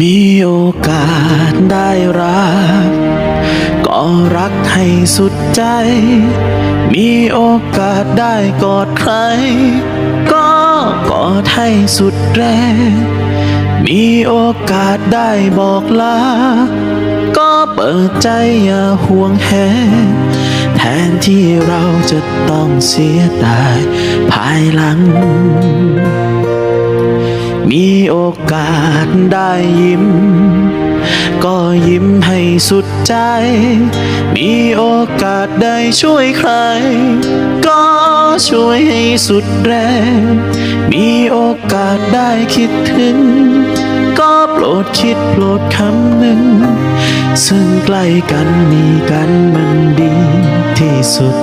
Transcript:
มีโอกาสได้รัก ก็รักให้สุดใจ มีโอกาสได้กอดใคร ก็กอดให้สุดแรง มีโอกาสได้บอกลา ก็เปิดใจอย่าห่วงแหนแทนที่เราจะต้องเสียดายภายหลัง โอกาสได้ยิ้ม ก็ยิ้มให้สุดใจ มีโอกาสได้ช่วยใคร ก็ช่วยให้สุดแรง มีโอกาสได้คิดถึง ก็โปรดคิดโปรดคำหนึ่ง ซึ่งใกล้กันมีกันมันดีที่สุด